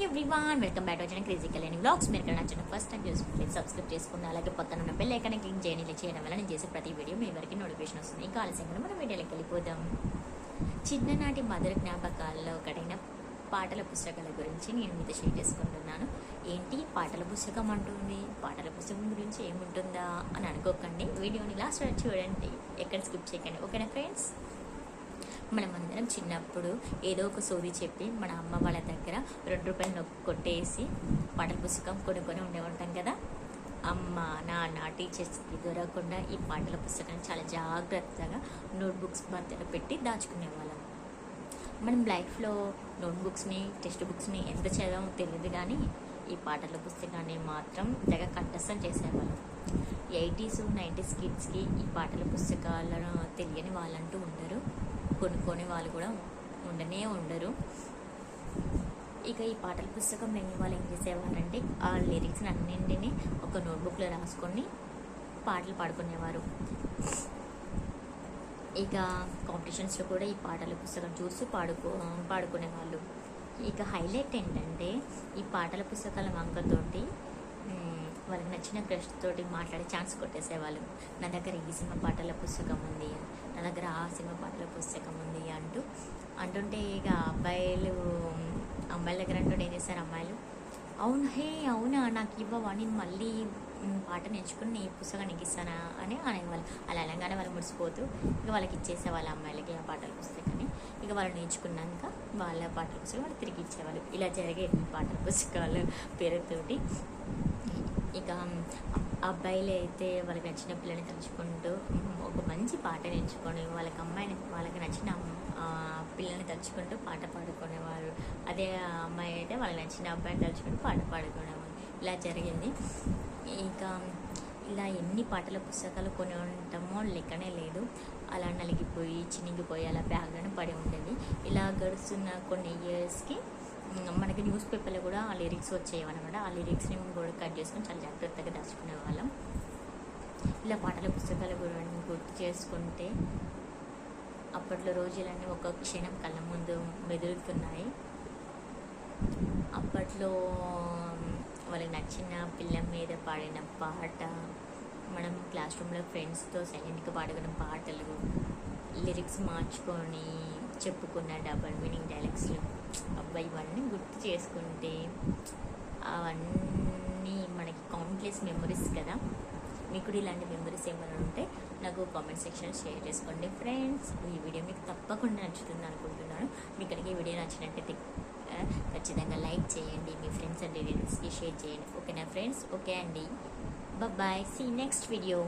Everyone welcome back వచ్చిన crazy Kalyani blogs మీరు ఇక్కడ నచ్చిన ఫస్ట్ టైం చూసుకుంటే సబ్స్క్రైబ్ చేసుకుని అలాగే పక్కన ఉన్న బెల్ ఐకాన్ క్లిక్ చేయండి. ఇలా చేయడం వల్ల నేను చేసే ప్రతి వీడియో మీ వరకు నోటిఫికేషన్ వస్తుంది. ఇంకా ఆలస్యంగా మనం వీడియోలోకి వెళ్ళిపోదాం. చిన్ననాటి మధుర జ్ఞాపకాల్లో ఒకటైన పాటల పుస్తకాల గురించి నేను మీతో షేర్ చేసుకుంటున్నాను. ఏంటి? పాటల పుస్తకం అంటుంది. పాటల పుస్తకం గురించి ఏముంటుందా అని అనుకోకండి. వీడియోని లాస్ట్ వరకు చూడండి. ఎక్కడ స్కిప్ చేయకండి. ఓకేనా ఫ్రెండ్స్ మనం అందరం చిన్నప్పుడు ఏదో ఒక సోది చెప్పి మన అమ్మ వాళ్ళ దగ్గర రెండు రూపాయలు నొక్కి కొట్టేసి పాటల పుస్తకం కొనుక్కొని ఉండే ఉంటాం కదా. అమ్మ నాన్న టీచర్స్కి దొరకకుండా ఈ పాటల పుస్తకాన్ని చాలా జాగ్రత్తగా నోట్బుక్స్ మధ్యలో పెట్టి దాచుకునేవాళ్ళం. మనం లైఫ్లో నోట్బుక్స్ని టెక్స్ట్ బుక్స్ని ఎంత చదవమో తెలియదు కానీ ఈ పాటల పుస్తకాన్ని మాత్రం తెగ కంఠస్థం చేసేవాళ్ళం. ఎయిటీస్ నైంటీస్ కిడ్స్కి ఈ పాటల పుస్తకాలను తెలియని వాళ్ళంటూ ఉండరు. కొనుక్కొని వాళ్ళు కూడా ఉండనే ఉండరు. ఇక ఈ పాటల పుస్తకం లేని వాళ్ళు ఏం చేసేవారంటే ఆ లిరిక్స్ అన్నింటినీ ఒక నోట్బుక్లో రాసుకొని పాటలు పాడుకునేవారు. ఇక కాంపిటీషన్స్లో కూడా ఈ పాటల పుస్తకం చూసి పాడుకో పాడుకునేవాళ్ళు. ఇక హైలైట్ ఏంటంటే ఈ పాటల పుస్తకాల వంకతోటి వాళ్ళకి నచ్చిన క్రష్ తోటి మాట్లాడే ఛాన్స్ కొట్టేసేవాళ్ళు. నా దగ్గర ఈ సినిమా పాటల పుస్తకం ఉంది నా దగ్గర ఆ సినిమా పాటల పుస్తకం ఉంది అంటూ అంటుంటే ఇక అబ్బాయి అమ్మాయిల దగ్గర అంటుంటే ఏం చేశారు అమ్మాయిలు? అవును హే అవునా నాకు ఇవ్వవా? నేను మళ్ళీ పాట నేర్చుకుని నీ పుస్తకం నీకు ఇస్తానా? అని వాళ్ళు అలా అనగానే వాళ్ళు ముడిసిపోతూ ఇక వాళ్ళకి ఇచ్చేసే వాళ్ళ అమ్మాయిలకి ఆ పాటల పుస్తకాన్ని ఇక వాళ్ళు నేర్చుకున్నాక వాళ్ళ పాటల పుస్తకం వాళ్ళు తిరిగి ఇచ్చేవాళ్ళు. ఇలా జరిగేది పాటల పుస్తకాలు పేరుతోటి. ఇక అబ్బాయిలు అయితే వాళ్ళకి నచ్చిన పిల్లని తలుచుకుంటూ ఒక మంచి పాట నేర్చుకొని వాళ్ళకి అమ్మాయిని వాళ్ళకి నచ్చిన పిల్లల్ని పిల్లని తలుచుకుంటూ పాట పాడుకునేవారు. అదే అమ్మాయి అయితే వాళ్ళకి నచ్చిన అబ్బాయిని తలుచుకుంటూ పాట పాడుకునేవారు. ఇలా జరిగింది. ఇక ఇలా ఎన్ని పాటల పుస్తకాలు కొని ఉంటామో లెక్కనే లేదు. అలా నలిగిపోయి చినిగిపోయి అలా బ్యాగ్లను పడి ఉండేది. ఇలా గడుస్తున్న కొన్ని ఇయర్స్కి మనకి న్యూస్ పేపర్లో కూడా ఆ లిరిక్స్ వచ్చేయమన్నమాట ఆ లిరిక్స్ని మేము కూడా కట్ చేసుకొని చాలా జాగ్రత్తగా దాచుకునే వాళ్ళం. ఇలా పాటల పుస్తకాల గురించి గుర్తు చేసుకుంటే అప్పట్లో రోజులన్నీ ఒక క్షణం కళ్ళ ముందు మెదులుతున్నాయి. అప్పట్లో వాళ్ళకి నచ్చిన పిల్ల మీద పాడిన పాట మనం క్లాస్ రూమ్లో ఫ్రెండ్స్తో సైలెంట్గా పాడుకున్న పాటలు లిరిక్స్ మార్చుకొని చెప్పుకున్న డబల్ మీనింగ్ డైలాగ్స్లు ఇవన్నీ గుర్తు చేసుకుంటే అవన్నీ మనకి కౌంట్లెస్ మెమరీస్ కదా. మీకు కూడా ఇలాంటి మెమరీస్ ఏమైనా ఉంటే నాకు కామెంట్ సెక్షన్ షేర్ చేసుకోండి ఫ్రెండ్స్ ఈ వీడియో మీకు తప్పకుండా నచ్చుతుంది అనుకుంటున్నాను. మీకు కనుక ఈ వీడియో నచ్చినట్టయితే ఖచ్చితంగా లైక్ చేయండి. మీ ఫ్రెండ్స్ అండ్ రిలేటివ్స్కి షేర్ చేయండి. ఓకేనా ఫ్రెండ్స్ ఓకే అండి. Bye see next video